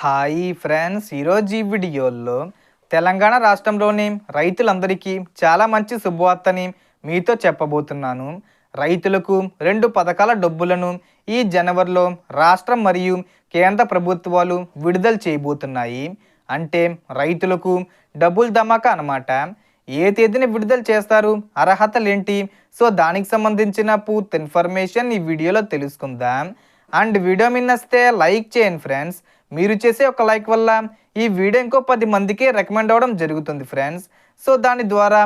Hi friends. ఈరోజు ఈ వీడియోలో తెలంగాణ రాష్ట్రంలోని రైతులందరికీ చాలా మంచి శుభవార్తని మీతో చెప్పబోతున్నాను. రైతులకు రెండు పథకాల డబ్బులను ఈ జనవరిలో రాష్ట్రం మరియు కేంద్ర ప్రభుత్వాలు విడుదల చేయబోతున్నాయి. అంటే రైతులకు డబ్బులు ధమాకా అన్నమాట. ఏ తేదీన విడుదల చేస్తారు? అర్హతలేంటి? సో దానికి సంబంధించిన పూర్తి ఇన్ఫర్మేషన్ ఈ వీడియోలో తెలుసుకుందాం. అండ్ వీడియో మిన్నస్తే లైక్ చేయండి ఫ్రెండ్స్. మీరు చేసే ఒక లైక్ వల్ల ఈ వీడియో ఇంకో పది మందికి రికమెండ్ అవ్వడం జరుగుతుంది ఫ్రెండ్స్. సో దాని ద్వారా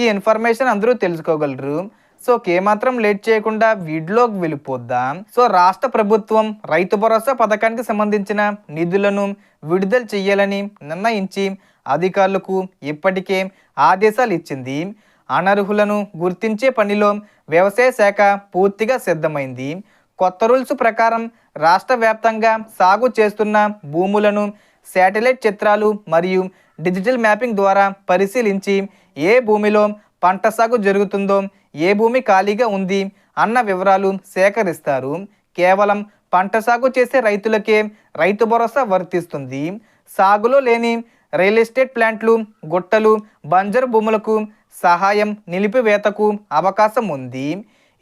ఈ ఇన్ఫర్మేషన్ అందరూ తెలుసుకోగలరు. సో ఏమాత్రం లేట్ చేయకుండా వీడియోకి వెళ్ళిపోద్దాం. సో రాష్ట్ర ప్రభుత్వం రైతు భరోసా పథకానికి సంబంధించిన నిధులను విడుదల చేయాలని నిర్ణయించి అధికారులకు ఇప్పటికే ఆదేశాలు ఇచ్చింది. అనర్హులను గుర్తించే పనిలో వ్యవసాయ శాఖ పూర్తిగా సిద్ధమైంది. కొత్త రూల్స్ ప్రకారం రాష్ట్ర వ్యాప్తంగా సాగు చేస్తున్న భూములను శాటిలైట్ చిత్రాలు మరియు డిజిటల్ మ్యాపింగ్ ద్వారా పరిశీలించి ఏ భూమిలో పంట సాగు జరుగుతుందో ఏ భూమి ఖాళీగా ఉంది అన్న వివరాలు సేకరిస్తారు. కేవలం పంట సాగు చేసే రైతులకే రైతు భరోసా వర్తిస్తుంది. సాగులో లేని రియల్ ఎస్టేట్ ప్లాంట్లు గుట్టలు బంజరు భూములకు సహాయం నిలిపివేతకు అవకాశం ఉంది.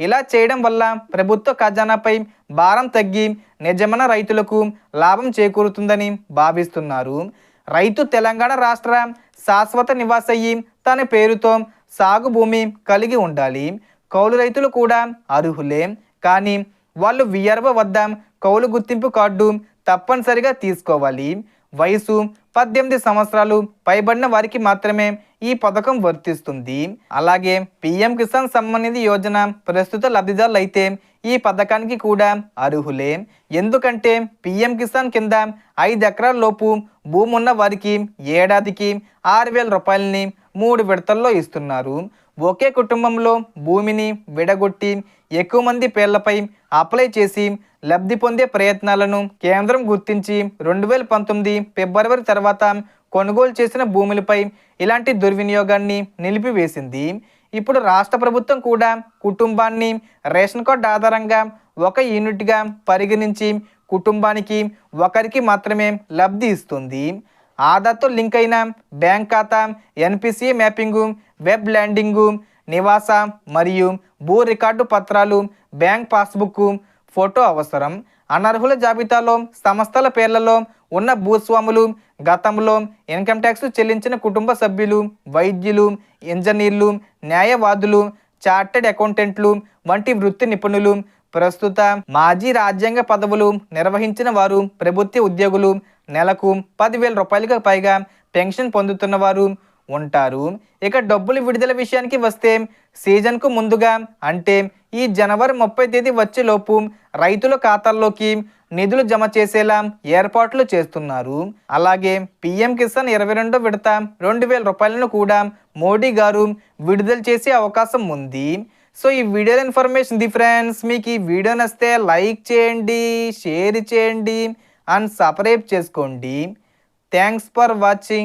ఇలా చేయడం వల్ల ప్రభుత్వ ఖజానాపై భారం తగ్గి నిజమైన రైతులకు లాభం చేకూరుతుందని భావిస్తున్నారు. రైతు తెలంగాణ రాష్ట్ర శాశ్వత నివాసయ్యి తన పేరుతో సాగు భూమి కలిగి ఉండాలి. కౌలు రైతులు కూడా అర్హులే. కానీ వాళ్ళు విఆర్ఓ వద్ద కౌలు గుర్తింపు కార్డు తప్పనిసరిగా తీసుకోవాలి. వయసు పద్దెనిమిది సంవత్సరాలు పైబడిన వారికి మాత్రమే ఈ పథకం వర్తిస్తుంది. అలాగే పిఎం కిసాన్ సమ్మాన్ నిధి యోజన ప్రస్తుత లబ్ధిదారులు అయితే ఈ పథకానికి కూడా అర్హులే. ఎందుకంటే పిఎం కిసాన్ కింద ఐదు ఎకరాల లోపు భూమి ఉన్న వారికి ఏడాదికి ఆరు వేల రూపాయలని మూడు విడతల్లో ఇస్తున్నారు. ఒకే కుటుంబంలో భూమిని విడగొట్టి ఎక్కువ మంది పేర్లపై అప్లై చేసి లబ్ధి పొందే ప్రయత్నాలను కేంద్రం గుర్తించి రెండు వేల పంతొమ్మిది ఫిబ్రవరి తర్వాత కొనుగోలు చేసిన భూములపై ఇలాంటి దుర్వినియోగాన్ని నిలిపివేసింది. ఇప్పుడు రాష్ట్ర ప్రభుత్వం కూడా కుటుంబాన్ని రేషన్ కార్డు ఆధారంగా ఒక యూనిట్గా పరిగణించి కుటుంబానికి ఒకరికి మాత్రమే లబ్ధి ఇస్తుంది. ఆధార్తో లింక్ అయిన బ్యాంక్ ఖాతా ఎన్పిసి మ్యాపింగు వెబ్ ల్యాండింగు నివాస మరియు భూ రికార్డు పత్రాలు బ్యాంక్ పాస్బుక్ ఫోటో అవసరం. అనర్హుల జాబితాలో సంస్థల పేర్లలో ఉన్న భూస్వాములు గతంలో ఇన్కమ్ ట్యాక్స్ చెల్లించిన కుటుంబ సభ్యులు వైద్యులు ఇంజనీర్లు న్యాయవాదులు చార్టెడ్ అకౌంటెంట్లు వంటి వృత్తి నిపుణులు ప్రస్తుత మాజీ రాజ్యాంగ పదవులు నిర్వహించిన వారు ప్రభుత్వ ఉద్యోగులు నెలకు పదివేల రూపాయలకు పైగా పెన్షన్ పొందుతున్నవారు ఉంటారు. ఇక డబ్బులు విడుదల విషయానికి వస్తే సీజన్కు ముందుగా అంటే ఈ జనవరి ముప్పై తేదీ వచ్చేలోపు రైతుల ఖాతాల్లోకి నిధులు జమ చేసేలా ఏర్పాట్లు చేస్తున్నారు. అలాగే పిఎం కిసాన్ ఇరవై రెండో విడత రెండు వేల రూపాయలను కూడా మోడీ గారు విడుదల చేసే అవకాశం ఉంది. సో ఈ వీడియో ఇన్ఫర్మేషన్ ది ఫ్రెండ్స్ మీకు ఈ వీడియో నస్తే లైక్ చేయండి షేర్ చేయండి అండ్ సబ్స్క్రైబ్ చేసుకోండి. Thanks for watching.